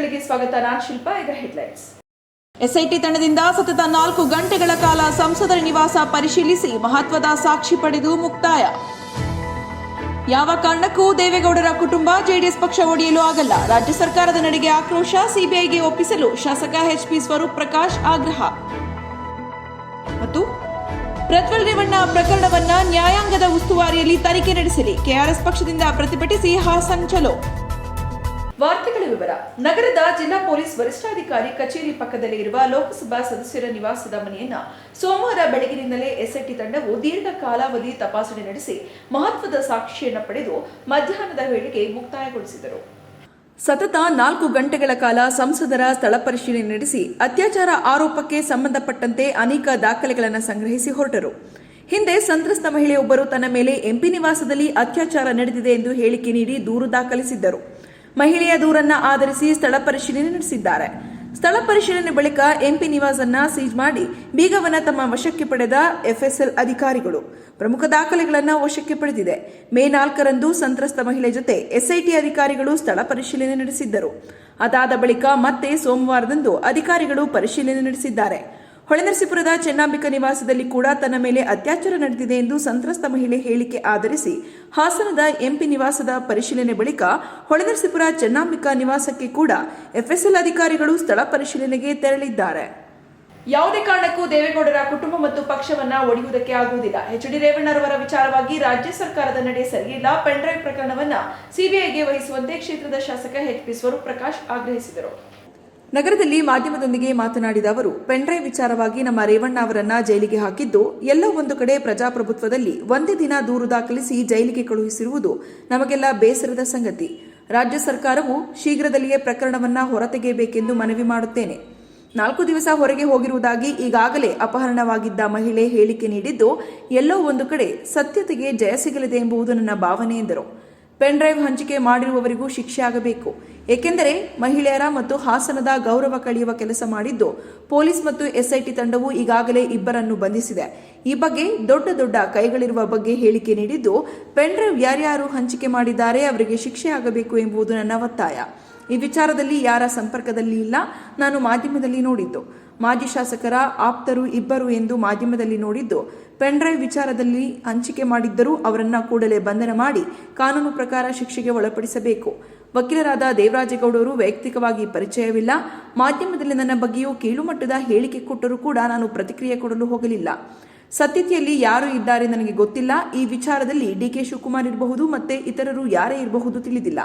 ವಾರ್ತೆಗಳಿಗೆ ಸ್ವಾಗತ. ನಾನ್ ಶಿಲ್ಪ, ಈಗ headlines SIT ತಂಡದಿಂದ ಸತತ ನಾಲ್ಕು ಗಂಟೆಗಳ ಕಾಲ ಸಂಸದರ ನಿವಾಸ ಪರಿಶೀಲಿಸಿ ಮಹತ್ವದ ಸಾಕ್ಷಿ ಪಡೆದು ಮುಕ್ತಾಯ. ಯಾವ ಕಾರಣಕ್ಕೂ ದೇವೇಗೌಡರ ಕುಟುಂಬ ಜೆಡಿಎಸ್ ಪಕ್ಷ ಒಡೆಯಲು ಆಗಲ್ಲ. ರಾಜ್ಯ ಸರ್ಕಾರದ ನಡೆಗೆ ಆಕ್ರೋಶ ಸಿಬಿಐಗೆ ಒಪ್ಪಿಸಲು ಶಾಸಕ ಎಚ್ಪಿ ಸ್ವರೂಪ್ ಪ್ರಕಾಶ್ ಆಗ್ರಹ. ಮತ್ತು ಪ್ರಜ್ವಲ್ ರೇವಣ್ಣ ಪ್ರಕರಣವನ್ನ ನ್ಯಾಯಾಂಗದ ಉಸ್ತುವಾರಿಯಲ್ಲಿ ತನಿಖೆ ನಡೆಸಲಿ. ಕೆಆರ್ಎಸ್ ಪಕ್ಷದಿಂದ ಪ್ರತಿಭಟಿಸಿ ಹಾಸನ್ ಚಲೋ. ವಾರ್ತೆಗಳ ವಿವರ. ನಗರದ ಜಿಲ್ಲಾ ಪೊಲೀಸ್ ವರಿಷ್ಠಾಧಿಕಾರಿ ಕಚೇರಿ ಪಕ್ಕದಲ್ಲಿ ಇರುವ ಲೋಕಸಭಾ ಸದಸ್ಯರ ನಿವಾಸದ ಮನೆಯನ್ನ ಸೋಮವಾರ ಬೆಳಗಿನಿಂದಲೇ ಎಸ್ಐಟಿ ತಂಡವು ದೀರ್ಘ ಕಾಲಾವಧಿ ತಪಾಸಣೆ ನಡೆಸಿ ಮಹತ್ವದ ಸಾಕ್ಷಿಯನ್ನು ಪಡೆದು ಮಧ್ಯಾಹ್ನದ ವೇಳೆಗೆ ಮುಕ್ತಾಯಗೊಳಿಸಿದರು. ಸತತ ನಾಲ್ಕು ಗಂಟೆಗಳ ಕಾಲ ಸಂಸದರ ಸ್ಥಳ ಪರಿಶೀಲನೆ ನಡೆಸಿ ಅತ್ಯಾಚಾರ ಆರೋಪಕ್ಕೆ ಸಂಬಂಧಪಟ್ಟಂತೆ ಅನೇಕ ದಾಖಲೆಗಳನ್ನು ಸಂಗ್ರಹಿಸಿ ಹೊರಟರು. ಹಿಂದೆ ಸಂತ್ರಸ್ತ ಮಹಿಳೆಯೊಬ್ಬರು ತನ್ನ ಮೇಲೆ ಎಂಪಿ ನಿವಾಸದಲ್ಲಿ ಅತ್ಯಾಚಾರ ನಡೆದಿದೆ ಎಂದು ಹೇಳಿಕೆ ನೀಡಿ ದೂರು ದಾಖಲಿಸಿದ್ದರು. ಮಹಿಳೆಯ ದೂರನ್ನ ಆಧರಿಸಿ ಸ್ಥಳ ಪರಿಶೀಲನೆ ನಡೆಸಿದ್ದಾರೆ. ಸ್ಥಳ ಪರಿಶೀಲನೆ ಬಳಿಕ ಎಂಪಿ ನಿವಾಸನ್ನ ಸೀಜ್ ಮಾಡಿ ಬೀಗವನ್ನ ತಮ್ಮ ವಶಕ್ಕೆ ಪಡೆದ ಎಫ್ಎಸ್ಎಲ್ ಅಧಿಕಾರಿಗಳು. ಪ್ರಮುಖ ದಾಖಲೆಗಳನ್ನು ವಶಕ್ಕೆ ಪಡೆದಿದೆ. ಮೇ ನಾಲ್ಕರಂದು ಸಂತ್ರಸ್ತ ಮಹಿಳೆ ಜೊತೆ ಎಸ್ಐಟಿ ಅಧಿಕಾರಿಗಳು ಸ್ಥಳ ಪರಿಶೀಲನೆ ನಡೆಸಿದ್ದರು. ಅದಾದ ಬಳಿಕ ಮತ್ತೆ ಸೋಮವಾರದಂದು ಅಧಿಕಾರಿಗಳು ಪರಿಶೀಲನೆ ನಡೆಸಿದ್ದಾರೆ. ಹೊಳೆನರಸೀಪುರದ ಚೆನ್ನಾಂಬಿಕಾ ನಿವಾಸದಲ್ಲಿ ಕೂಡ ತನ್ನ ಮೇಲೆ ಅತ್ಯಾಚಾರ ನಡೆದಿದೆ ಎಂದು ಸಂತ್ರಸ್ತ ಮಹಿಳೆ ಹೇಳಿಕೆ ಆಧರಿಸಿ ಹಾಸನದ ಎಂಪಿ ನಿವಾಸದ ಪರಿಶೀಲನೆ ಬಳಿಕ ಹೊಳೆನರಸೀಪುರ ಚೆನ್ನಾಂಬಿಕಾ ನಿವಾಸಕ್ಕೆ ಕೂಡ ಎಫ್ಎಸ್ಎಲ್ ಅಧಿಕಾರಿಗಳು ಸ್ಥಳ ಪರಿಶೀಲನೆಗೆ ತೆರಳಿದ್ದಾರೆ. ಯಾವುದೇ ಕಾರಣಕ್ಕೂ ದೇವೇಗೌಡರ ಕುಟುಂಬ ಮತ್ತು ಪಕ್ಷವನ್ನ ಒಡೆಯುವುದಕ್ಕೆ ಆಗುವುದಿಲ್ಲ. ಎಚ್ ಡಿ ರೇವಣ್ಣರವರ ವಿಚಾರವಾಗಿ ರಾಜ್ಯ ಸರ್ಕಾರದ ನಡೆ ಸರಿಯಿಲ್ಲ ಪೆನ್ಡ್ರೈವ್ ಪ್ರಕರಣವನ್ನ ಸಿಬಿಐಗೆ ವಹಿಸುವಂತೆ ಕ್ಷೇತ್ರದ ಶಾಸಕ ಎಚ್ ಪಿ ಸ್ವರೂಪ್ ಪ್ರಕಾಶ್ ಆಗ್ರಹಿಸಿದರು. ನಗರದಲ್ಲಿ ಮಾಧ್ಯಮದೊಂದಿಗೆ ಮಾತನಾಡಿದ ಅವರು ಪೆಂಡ್ರೈವ್ ವಿಚಾರವಾಗಿ ನಮ್ಮ ರೇವಣ್ಣ ಅವರನ್ನ ಜೈಲಿಗೆ ಹಾಕಿದ್ದು, ಎಲ್ಲೋ ಒಂದು ಕಡೆ ಪ್ರಜಾಪ್ರಭುತ್ವದಲ್ಲಿ ಒಂದೇ ದಿನ ದೂರು ದಾಖಲಿಸಿ ಜೈಲಿಗೆ ಕಳುಹಿಸಿರುವುದು ನಮಗೆಲ್ಲ ಬೇಸರದ ಸಂಗತಿ. ರಾಜ್ಯ ಸರ್ಕಾರವು ಶೀಘ್ರದಲ್ಲಿಯೇ ಪ್ರಕರಣವನ್ನ ಹೊರತೆಗೆಯಬೇಕೆಂದು ಮನವಿ ಮಾಡುತ್ತೇನೆ. ನಾಲ್ಕು ದಿವಸ ಹೊರಗೆ ಹೋಗಿರುವುದಾಗಿ ಈಗಾಗಲೇ ಅಪಹರಣವಾಗಿದ್ದ ಮಹಿಳೆ ಹೇಳಿಕೆ ನೀಡಿದ್ದು, ಎಲ್ಲೋ ಒಂದು ಕಡೆ ಸತ್ಯತೆಗೆ ಜಯ ಸಿಗಲಿದೆ ಎಂಬುದು ನನ್ನ ಭಾವನೆ ಎಂದರು. ಪೆನ್ಡ್ರೈವ್ ಹಂಚಿಕೆ ಮಾಡಿರುವವರಿಗೂ ಶಿಕ್ಷೆ ಆಗಬೇಕು. ಏಕೆಂದರೆ ಮಹಿಳೆಯರ ಮತ್ತು ಹಾಸನದ ಗೌರವ ಕಳೆಯುವ ಕೆಲಸ ಮಾಡಿದ್ದು, ಪೊಲೀಸ್ ಮತ್ತು ಎಸ್ಐಟಿ ತಂಡವು ಈಗಾಗಲೇ ಇಬ್ಬರನ್ನು ಬಂಧಿಸಿದೆ. ಈ ಬಗ್ಗೆ ದೊಡ್ಡ ದೊಡ್ಡ ಕೈಗಳಿರುವ ಬಗ್ಗೆ ಹೇಳಿಕೆ ನೀಡಿದ್ದು, ಪೆನ್ಡ್ರೈವ್ ಯಾರ್ಯಾರು ಹಂಚಿಕೆ ಮಾಡಿದ್ದಾರೆ, ಅವರಿಗೆ ಶಿಕ್ಷೆ ಆಗಬೇಕು ಎಂಬುದು ನನ್ನ ಒತ್ತಾಯ. ಈ ವಿಚಾರದಲ್ಲಿ ಯಾರ ಸಂಪರ್ಕದಲ್ಲಿ ಇಲ್ಲ, ನಾನು ಮಾಧ್ಯಮದಲ್ಲಿ ನೋಡಿದ್ದು. ಮಾಜಿ ಶಾಸಕರ ಆಪ್ತರು ಇಬ್ಬರು ಎಂದು ಮಾಧ್ಯಮದಲ್ಲಿ ನೋಡಿದ್ದು, ಪೆನ್ಡ್ರೈವ್ ವಿಚಾರದಲ್ಲಿ ಹಂಚಿಕೆ ಮಾಡಿದ್ದರೂ ಅವರನ್ನು ಕೂಡಲೇ ಬಂಧನ ಮಾಡಿ ಕಾನೂನು ಪ್ರಕಾರ ಶಿಕ್ಷೆಗೆ ಒಳಪಡಿಸಬೇಕು. ವಕೀಲರಾದ ದೇವರಾಜೇಗೌಡರು ವೈಯಕ್ತಿಕವಾಗಿ ಪರಿಚಯವಿಲ್ಲ. ಮಾಧ್ಯಮದಲ್ಲಿ ನನ್ನ ಬಗ್ಗೆಯೂ ಕೀಳುಮಟ್ಟದ ಹೇಳಿಕೆ ಕೊಟ್ಟರೂ ಕೂಡ ನಾನು ಪ್ರತಿಕ್ರಿಯೆ ಕೊಡಲು ಹೋಗಲಿಲ್ಲ. ಸತ್ಯತೆಯಲ್ಲಿ ಯಾರು ಇದ್ದಾರೆ ನನಗೆ ಗೊತ್ತಿಲ್ಲ. ಈ ವಿಚಾರದಲ್ಲಿ ಡಿಕೆ ಶಿವಕುಮಾರ್ ಇರಬಹುದು ಮತ್ತೆ ಇತರರು ಯಾರೇ ಇರಬಹುದು ತಿಳಿದಿಲ್ಲ.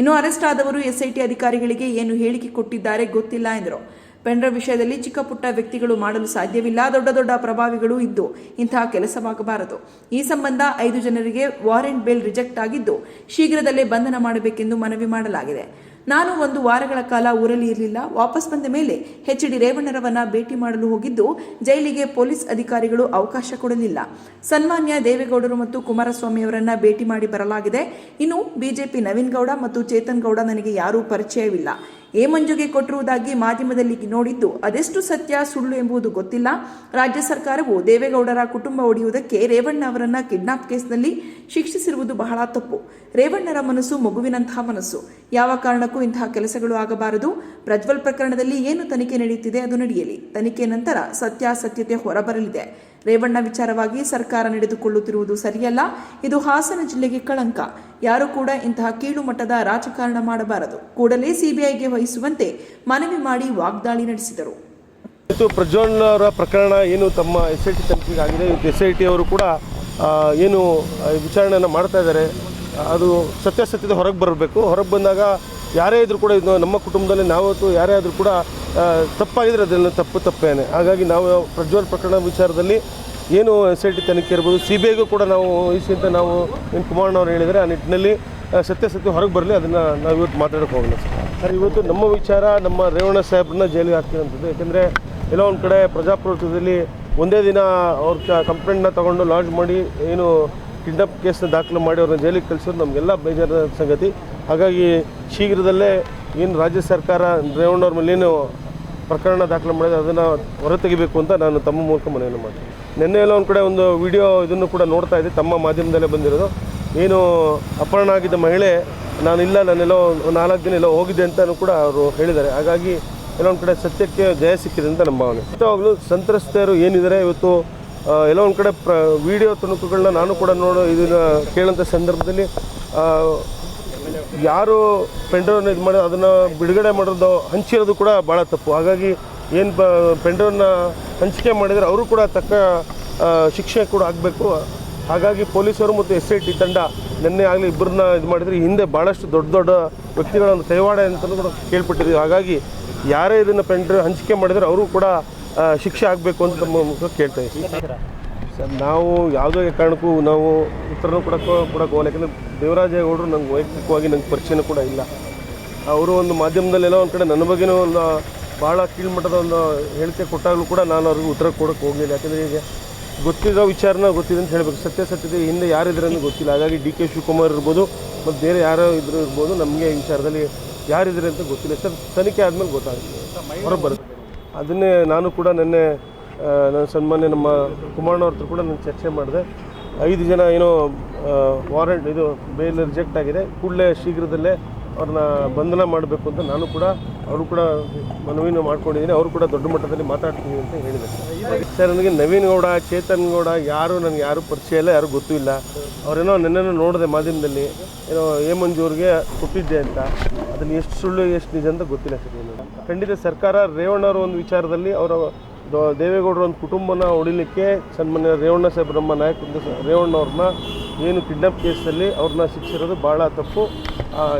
ಇನ್ನು ಅರೆಸ್ಟ್ ಆದವರು ಎಸ್ಐಟಿ ಅಧಿಕಾರಿಗಳಿಗೆ ಏನು ಹೇಳಿಕೆ ಕೊಟ್ಟಿದ್ದಾರೆ ಗೊತ್ತಿಲ್ಲ ಎಂದರು. ಪೆಂಡ್ರೈವ್ ವಿಷಯದಲ್ಲಿ ಚಿಕ್ಕ ಪುಟ್ಟ ವ್ಯಕ್ತಿಗಳು ಮಾಡಲು ಸಾಧ್ಯವಿಲ್ಲ. ದೊಡ್ಡ ದೊಡ್ಡ ಪ್ರಭಾವಿಗಳು ಇದ್ದು ಇಂತಹ ಕೆಲಸವಾಗಬಾರದು. ಈ ಸಂಬಂಧ ಐದು ಜನರಿಗೆ ವಾರೆಂಟ್ ಬೇಲ್ ರಿಜೆಕ್ಟ್ ಆಗಿದ್ದು ಶೀಘ್ರದಲ್ಲೇ ಬಂಧನ ಮಾಡಬೇಕೆಂದು ಮನವಿ ಮಾಡಲಾಗಿದೆ. ನಾನು ಒಂದು ವಾರಗಳ ಕಾಲ ಊರಲ್ಲಿ ಇರಲಿಲ್ಲ. ವಾಪಸ್ ಬಂದ ಮೇಲೆ ಎಚ್ ಡಿ ರೇವಣ್ಣರವನ್ನ ಭೇಟಿ ಮಾಡಲು ಹೋಗಿದ್ದು ಜೈಲಿಗೆ ಪೊಲೀಸ್ ಅಧಿಕಾರಿಗಳು ಅವಕಾಶ ಕೊಡಲಿಲ್ಲ. ಸನ್ಮಾನ್ಯ ದೇವೇಗೌಡರು ಮತ್ತು ಕುಮಾರಸ್ವಾಮಿ ಅವರನ್ನ ಭೇಟಿ ಮಾಡಿ ಬರಲಾಗಿದೆ. ಇನ್ನು ಬಿಜೆಪಿ ನವೀನ್ ಗೌಡ ಮತ್ತು ಚೇತನ್ ಗೌಡ ನನಗೆ ಯಾರೂ ಪರಿಚಯವಿಲ್ಲ. ಎ ಮಂಜುಗೆ ಕೊಟ್ಟಿರುವುದಾಗಿ ಮಾಧ್ಯಮದಲ್ಲಿ ನೋಡಿದ್ದು, ಅದೆಷ್ಟು ಸತ್ಯ, ಸುಳ್ಳು ಎಂಬುದು ಗೊತ್ತಿಲ್ಲ. ರಾಜ್ಯ ಸರ್ಕಾರವು ದೇವೇಗೌಡರ ಕುಟುಂಬ ಒಡೆಯುವುದಕ್ಕೆ ರೇವಣ್ಣ ಅವರನ್ನ ಕಿಡ್ನಾಪ್ ಕೇಸ್ನಲ್ಲಿ ಶಿಕ್ಷಿಸಿರುವುದು ಬಹಳ ತಪ್ಪು. ರೇವಣ್ಣರ ಮನಸ್ಸು ಮಗುವಿನಂತಹ ಮನಸ್ಸು. ಯಾವ ಕಾರಣಕ್ಕೂ ಇಂತಹ ಕೆಲಸಗಳು ಆಗಬಾರದು. ಪ್ರಜ್ವಲ್ ಪ್ರಕರಣದಲ್ಲಿ ಏನು ತನಿಖೆ ನಡೆಯುತ್ತಿದೆ ಅದು ನಡೆಯಲಿ. ತನಿಖೆ ನಂತರ ಸತ್ಯಾಸತ್ಯತೆ ಹೊರಬರಲಿದೆ. ರೇವಣ್ಣ ವಿಚಾರವಾಗಿ ಸರ್ಕಾರ ನಡೆದುಕೊಳ್ಳುತ್ತಿರುವುದು ಸರಿಯಲ್ಲ. ಇದು ಹಾಸನ ಜಿಲ್ಲೆಗೆ ಕಳಂಕ. ಯಾರು ಕೂಡ ಇಂತಹ ಕೀಳು ಮಟ್ಟದ ರಾಜಕಾರಣ ಮಾಡಬಾರದು. ಕೂಡಲೇ ಸಿಬಿಐಗೆ ವಹಿಸುವಂತೆ ಮನವಿ ಮಾಡಿ ವಾಗ್ದಾಳಿ ನಡೆಸಿದರು. ಇವತ್ತು ಪ್ರಜ್ವಲ್ ಅವರ ಪ್ರಕರಣ. ಏನು ತಮ್ಮ ಎಸ್ ಐ ಟಿ ತನಿಖೆಗೆ ಆಗಿದೆ. ಇವತ್ತು ಎಸ್ ಐ ಟಿ ಅವರು ಕೂಡ ಏನು ವಿಚಾರಣೆಯನ್ನು ಮಾಡ್ತಾ ಇದ್ದಾರೆ. ಅದು ಸತ್ಯಾಸತ್ಯತೆ ಹೊರಗೆ ಬರಬೇಕು. ಹೊರಗೆ ಬಂದಾಗ ಯಾರೇ ಇದ್ರೂ ಕೂಡ ನಮ್ಮ ಕುಟುಂಬದಲ್ಲಿ ನಾವತ್ತು ಯಾರೇ ಆದರೂ ಕೂಡ ತಪ್ಪಾಗಿದ್ರೆ ಅದನ್ನು ತಪ್ಪು, ತಪ್ಪೇನೆ. ಹಾಗಾಗಿ ನಾವು ಪ್ರಜ್ವಲ್ ಪ್ರಕರಣ ವಿಚಾರದಲ್ಲಿ ಏನು ಎಸ್ ಐ ಟಿ ತನಿಖೆ ಇರ್ಬೋದು ಸಿ ಬಿ ಐಗೂ ಕೂಡ ನಾವು ಈ ಅಂತ ನಾವು ಏನು ಕುಮಾರಣ್ಣವ್ರು ಹೇಳಿದರೆ ಆ ನಿಟ್ಟಿನಲ್ಲಿ ಸತ್ಯ ಸತ್ಯ ಹೊರಗೆ ಬರಲಿ, ಅದನ್ನು ನಾವು ಇವತ್ತು ಮಾತಾಡೋಕೆ ಸರ್ ಸರ್, ಇವತ್ತು ನಮ್ಮ ವಿಚಾರ ನಮ್ಮ ರೇವಣ್ಣ ಸಾಹೇಬ್ರನ್ನ ಜೈಲಿಗೆ ಹಾಕ್ತಿರೋಂಥದ್ದು. ಯಾಕೆಂದರೆ ಎಲ್ಲೋ ಒಂದು ಕಡೆ ಪ್ರಜಾಪ್ರಭುತ್ವದಲ್ಲಿ ಒಂದೇ ದಿನ ಅವ್ರ ಕಂಪ್ಲೇಂಟ್ನ ತೊಗೊಂಡು ಲಾಂಚ್ ಮಾಡಿ ಏನು ಕಿಡ್ನಾಪ್ ಕೇಸ್ನ ದಾಖಲು ಮಾಡಿ ಅವ್ರನ್ನ ಜೈಲಿಗೆ ಕಳಿಸೋದು ನಮಗೆಲ್ಲ ಬೇಜಾರ ಸಂಗತಿ. ಹಾಗಾಗಿ ಶೀಘ್ರದಲ್ಲೇ ಏನು ರಾಜ್ಯ ಸರ್ಕಾರ ರೇವಣ್ಣವ್ರ ಮೇಲೆ ಏನು ಪ್ರಕರಣ ದಾಖಲು ಮಾಡಿದೆ ಅದನ್ನು ಹೊರತೆಗಿಬೇಕು ಅಂತ ನಾನು ತಮ್ಮ ಮೂಲಕ ಮನವಿಯನ್ನು ಮಾಡ್ತೀನಿ. ನಿನ್ನೆ ಎಲ್ಲ ಒಂದು ಕಡೆ ಒಂದು ವಿಡಿಯೋ ಇದನ್ನು ಕೂಡ ನೋಡ್ತಾ ಇದ್ದೆ, ತಮ್ಮ ಮಾಧ್ಯಮದಲ್ಲೇ ಬಂದಿರೋದು. ಏನು ಅಪಹರಣ ಆಗಿದ್ದ ಮಹಿಳೆ ನಾನಿಲ್ಲ ನಾನೆಲ್ಲೋ ನಾಲ್ಕು ದಿನ ಎಲ್ಲೋ ಹೋಗಿದ್ದೆ ಅಂತಲೂ ಕೂಡ ಅವರು ಹೇಳಿದ್ದಾರೆ. ಹಾಗಾಗಿ ಒಂದು ಕಡೆ ಸತ್ಯಕ್ಕೆ ಜಯ ಸಿಕ್ಕಿದೆ ಅಂತ ನಮ್ಮ ಭಾವನೆ. ಯಾವಾಗಲೂ ಸಂತ್ರಸ್ತೆಯರು ಏನಿದ್ದಾರೆ, ಇವತ್ತು ಎಲ್ಲೋ ಒಂದು ಕಡೆ ಪ್ರ ವಿಡಿಯೋ ತುಣುಕುಗಳನ್ನ ನಾನು ಕೂಡ ನೋಡೋ ಇದನ್ನು ಕೇಳೋಂಥ ಸಂದರ್ಭದಲ್ಲಿ ಯಾರು ಪೆಂಡ್ರೋನ್ ಇದು ಮಾಡಿ ಅದನ್ನು ಬಿಡುಗಡೆ ಮಾಡೋದು ಹಂಚಿರೋದು ಕೂಡ ಭಾಳ ತಪ್ಪು. ಹಾಗಾಗಿ ಏನು ಬ ಹಂಚಿಕೆ ಮಾಡಿದರೆ ಅವರು ಕೂಡ ತಕ್ಕ ಶಿಕ್ಷೆ ಕೂಡ ಆಗಬೇಕು. ಹಾಗಾಗಿ ಪೊಲೀಸರು ಮತ್ತು ಎಸ್ ಐ ಟಿ ತಂಡ ನಿನ್ನೆ ಆಗಲಿ ಇಬ್ಬರನ್ನ ಇದು ಮಾಡಿದರೆ ಹಿಂದೆ ಭಾಳಷ್ಟು ದೊಡ್ಡ ದೊಡ್ಡ ವ್ಯಕ್ತಿಗಳ ಒಂದು ಕೈವಾಡ ಅಂತಲೂ ಕೂಡ ಕೇಳ್ಪಟ್ಟಿದ್ದೀವಿ ಹಾಗಾಗಿ ಯಾರೇ ಇದನ್ನು ಪೆಂಡ್ರವ್ ಹಂಚಿಕೆ ಮಾಡಿದರೆ ಅವರು ಕೂಡ ಶಿಕ್ಷೆ ಆಗಬೇಕು ಅಂತ ನಮ್ಮ ಮುಖ ಕೇಳ್ತಾ ಇದ್ದೀವಿ ಸರ್, ನಾವು ಯಾವುದೇ ಕಾರಣಕ್ಕೂ ನಾವು ಉತ್ತರನೂ ಕೂಡ ಕೂಡ ಹೋಗಲ್ಲ ಯಾಕಂದರೆ ದೇವರಾಜೇಗೌಡರು ನಂಗೆ ವೈಯಕ್ತಿಕವಾಗಿ ನಂಗೆ ಪರಿಚಯನೂ ಕೂಡ ಇಲ್ಲ. ಅವರು ಒಂದು ಮಾಧ್ಯಮದಲ್ಲಿ ಏನೋ ಒಂದು ಕಡೆ ನನ್ನ ಬಗ್ಗೆನೂ ಒಂದು ಭಾಳ ಕೀಳ್ಮಟ್ಟದ ಒಂದು ಹೇಳಿಕೆ ಕೊಟ್ಟಾಗಲೂ ಕೂಡ ನಾನು ಅವ್ರಿಗೆ ಉತ್ತರ ಕೊಡೋಕ್ಕೆ ಹೋಗಲಿಲ್ಲ. ಯಾಕಂದರೆ ಈಗ ಗೊತ್ತಿರೋ ವಿಚಾರನ ಗೊತ್ತಿದೆ ಅಂತ ಹೇಳಬೇಕು. ಸತ್ಯ ಸತ್ಯತೆ ಹಿಂದೆ ಯಾರಿದ್ದಾರೆ ಅಂತ ಗೊತ್ತಿಲ್ಲ. ಹಾಗಾಗಿ ಡಿ ಕೆ ಶಿವಕುಮಾರ್ ಇರ್ಬೋದು ಮತ್ತು ಬೇರೆ ಯಾರೋ ಇದ್ರು ಇರ್ಬೋದು ನಮಗೆ ವಿಚಾರದಲ್ಲಿ ಯಾರಿದ್ದಾರೆ ಅಂತ ಗೊತ್ತಿಲ್ಲ. ಸರ್, ತನಿಖೆ ಆದಮೇಲೆ ಗೊತ್ತಾಗುತ್ತೆ. ಹೊರಗೆ ಬರುತ್ತೆ ಅದನ್ನೇ ನಾನು ಕೂಡ ನಿನ್ನೆ ನನ್ನ ಸನ್ಮಾನ್ಯ ನಮ್ಮ ಕುಮಾರಣ್ಣವ್ರ ಹತ್ರ ಕೂಡ ನಾನು ಚರ್ಚೆ ಮಾಡಿದೆ. ಐದು ಜನ ಏನೋ ವಾರೆಂಟ್ ಇದು ಬೇಲ್ ರಿಜೆಕ್ಟ್ ಆಗಿದೆ. ಕೂಡಲೇ ಶೀಘ್ರದಲ್ಲೇ ಅವ್ರನ್ನ ಬಂಧನ ಮಾಡಬೇಕು ಅಂತ ನಾನು ಕೂಡ ಅವರು ಕೂಡ ಮನವಿನ ಮಾಡ್ಕೊಂಡಿದ್ದೀನಿ. ಅವರು ಕೂಡ ದೊಡ್ಡ ಮಟ್ಟದಲ್ಲಿ ಮಾತಾಡ್ತೀನಿ ಅಂತ ಹೇಳಿದ್ದಾರೆ. ಸರ್, ನನಗೆ ನವೀನ್ ಗೌಡ, ಚೇತನ್ ಗೌಡ ಯಾರು ನನಗೆ ಯಾರು ಪರಿಚಯ ಇಲ್ಲ, ಯಾರು ಗೊತ್ತೂ ಇಲ್ಲ. ಅವರೇನೋ ನೆನ್ನೆನೂ ನೋಡಿದೆ ಮಾಧ್ಯಮದಲ್ಲಿ, ಏನೋ ಎ ಮಂಜು ಅವ್ರಿಗೆ ಕೊಟ್ಟಿದ್ದೆ ಅಂತ. ಅದನ್ನು ಎಷ್ಟು ಸುಳ್ಳು, ಎಷ್ಟು ನಿಜ ಅಂತ ಗೊತ್ತಿಲ್ಲ ಸರ್ ಖಂಡಿತ ಸರ್ಕಾರ ರೇವಣ್ಣವ್ರ ಒಂದು ವಿಚಾರದಲ್ಲಿ ಅವರ ದೇವೇಗೌಡರ ಒಂದು ಕುಟುಂಬನ ಹೊಡಿಲಿಕ್ಕೆ ಸನ್ಮಾನ್ಯ ರೇವಣ್ಣ ಸಾಹೇಬ್ ನಮ್ಮ ರೇವಣ್ಣ ರೇವಣ್ಣವ್ರನ್ನ ಏನು ಕಿಡ್ನಾಪ್ ಕೇಸಲ್ಲಿ ಅವ್ರನ್ನ ಶಿಕ್ಷಿರೋದು ಭಾಳ ತಪ್ಪು.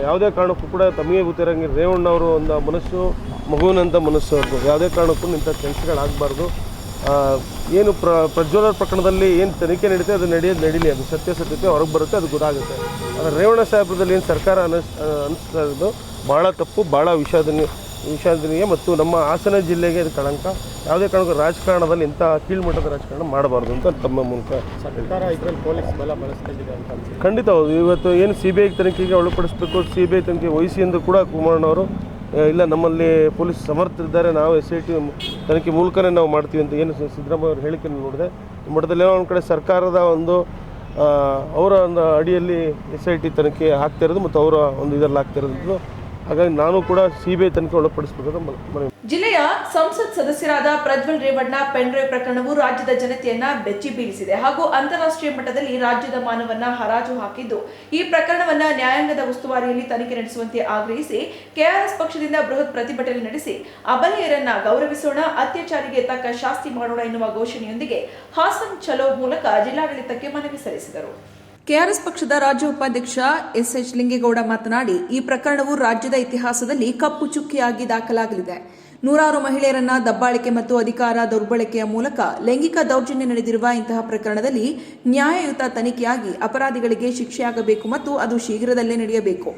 ಯಾವುದೇ ಕಾರಣಕ್ಕೂ ಕೂಡ ತಮಗೆ ಗೊತ್ತಿರೋಂಗೆ ರೇವಣ್ಣವರು ಒಂದು ಮನಸ್ಸು ಮಗುವಿನಂಥ ಮನಸ್ಸು ಅವ್ರದ್ದು. ಯಾವುದೇ ಕಾರಣಕ್ಕೂ ಇಂಥ ಕೆಲಸಗಳಾಗಬಾರ್ದು ಏನು ಪ್ರ ಪ್ರಜ್ವಲರ ಪ್ರಕರಣದಲ್ಲಿ ಏನು ತನಿಖೆ ನಡೀತೆ ಅದು ನಡೆಯೋದು ನಡೀಲಿ, ಅದು ಸತ್ಯಾಸತ್ಯತೆ ಹೊರಗೆ ಬರುತ್ತೆ, ಅದು ಗೊತ್ತಾಗುತ್ತೆ ಆದರೆ ರೇವಣ್ಣ ಸಾಹೇಬ್ರದಲ್ಲಿ ಏನು ಸರ್ಕಾರ ಅನಿಸ್ ಅನಿಸ್ತಾ ಇರೋದು ಭಾಳ ತಪ್ಪು, ಭಾಳ ವಿಷಾದನೀಯ ವಿಷಾದನೀಯ ಮತ್ತು ನಮ್ಮ ಹಾಸನ ಜಿಲ್ಲೆಗೆ ಇದು ಕಳಂಕ ಯಾವುದೇ ಕಾರಣಕ್ಕೂ ರಾಜಕಾರಣದಲ್ಲಿ ಇಂಥ ಕೀಳ್ಮಟ್ಟದ ರಾಜಕಾರಣ ಮಾಡಬಾರ್ದು ಅಂತ ತಮ್ಮ ಮೂಲಕ ಸರ್ಕಾರ ಇದರಲ್ಲಿ ಪೊಲೀಸ್ ಬಲ ಬಳಸ್ತಿದೆ ಅಂತ ಅನ್ಸುತ್ತೆ. ಖಂಡಿತ ಹೌದು. ಇವತ್ತು ಏನು ಸಿ ಬಿ ಐ ತನಿಖೆಗೆ ಒಳಪಡಿಸಬೇಕು ಸಿ ಬಿ ಐ ತನಿಖೆ ವಹಿಸಿ ಎಂದು ಕೂಡ ಕುಮಾರಣ್ಣವರು ಇಲ್ಲ ನಮ್ಮಲ್ಲಿ ಪೊಲೀಸ್ ಸಮರ್ಥರಿದ್ದಾರೆ ನಾವು ಎಸ್ ಐ ಟಿ ತನಿಖೆ ಮೂಲಕನೇ ನಾವು ಮಾಡ್ತೀವಿ ಅಂತ ಏನು ಸಿದ್ದರಾಮಯ್ಯ ಅವ್ರ ಹೇಳಿಕೆ ನೋಡಿದೆ. ಮಠದಲ್ಲಿ ಒಂದು ಕಡೆ ಸರ್ಕಾರದ ಒಂದು ಅವರ ಒಂದು ಅಡಿಯಲ್ಲಿ ಎಸ್ ಐ ಟಿ ತನಿಖೆ ಹಾಕ್ತಾ ಇರೋದು ಮತ್ತು ಅವರ ಒಂದು ಇದರಲ್ಲಿ ಆಗ್ತಾ ಇರೋದು. ಹಾಗಾಗಿ ನಾನು ಕೂಡ ಸಿಬಿಐ ತನಿಖೆ ಒಳಪಡಿಸಬೇಕು ಜಿಲ್ಲೆಯ ಸಂಸತ್ ಸದಸ್ಯರಾದ ಪ್ರಜ್ವಲ್ ರೇವಣ್ಣ ಪೆನ್ಡ್ರೈವ್ ಪ್ರಕರಣವು ರಾಜ್ಯದ ಜನತೆಯನ್ನ ಬೆಚ್ಚಿ ಬೀಳಿಸಿದೆ ಹಾಗೂ ಅಂತಾರಾಷ್ಟ್ರೀಯ ಮಟ್ಟದಲ್ಲಿ ರಾಜ್ಯದ ಮಾನವನ್ನ ಹರಾಜು ಹಾಕಿದ್ದು. ಈ ಪ್ರಕರಣವನ್ನ ನ್ಯಾಯಾಂಗದ ಉಸ್ತುವಾರಿಯಲ್ಲಿ ತನಿಖೆ ನಡೆಸುವಂತೆ ಆಗ್ರಹಿಸಿ ಕೆಆರ್ಎಸ್ ಪಕ್ಷದಿಂದ ಬೃಹತ್ ಪ್ರತಿಭಟನೆ ನಡೆಸಿ ಅಬಲೆಯರನ್ನ ಗೌರವಿಸೋಣ, ಅತ್ಯಾಚಾರಿಗೆ ತಕ್ಕ ಶಾಸ್ತಿ ಮಾಡೋಣ ಎನ್ನುವ ಘೋಷಣೆಯೊಂದಿಗೆ ಹಾಸನ್ ಚಲೋ ಮೂಲಕ ಜಿಲ್ಲಾಡಳಿತಕ್ಕೆ ಮನವಿ ಸಲ್ಲಿಸಿದರು. ಕೆಆರ್ಎಸ್ ಪಕ್ಷದ ರಾಜ್ಯ ಉಪಾಧ್ಯಕ್ಷ ಎಸ್ ಎಚ್ ಲಿಂಗೇಗೌಡ ಮಾತನಾಡಿ, ಈ ಪ್ರಕರಣವು ರಾಜ್ಯದ ಇತಿಹಾಸದಲ್ಲಿ ಕಪ್ಪು ಚುಕ್ಕಿಯಾಗಿ ದಾಖಲಾಗಲಿದೆ. ನೂರಾರು ಮಹಿಳೆಯರನ್ನ ದಬ್ಬಾಳಿಕೆ ಮತ್ತು ಅಧಿಕಾರ ದುರ್ಬಳಕೆಯ ಮೂಲಕ ಲೈಂಗಿಕ ದೌರ್ಜನ್ಯ ನಡೆದಿರುವ ಇಂತಹ ಪ್ರಕರಣದಲ್ಲಿ ನ್ಯಾಯಯುತ ತನಿಖೆಯಾಗಿ ಅಪರಾಧಿಗಳಿಗೆ ಶಿಕ್ಷೆಯಾಗಬೇಕು ಮತ್ತು ಅದು ಶೀಘ್ರದಲ್ಲೇ ನಡೆಯಬೇಕು.